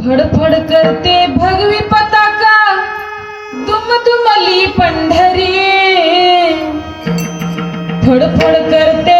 फड़फड़ करते भगवी पताका। दुम दुमली पंडरी फड़फड़ करते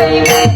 Thank you.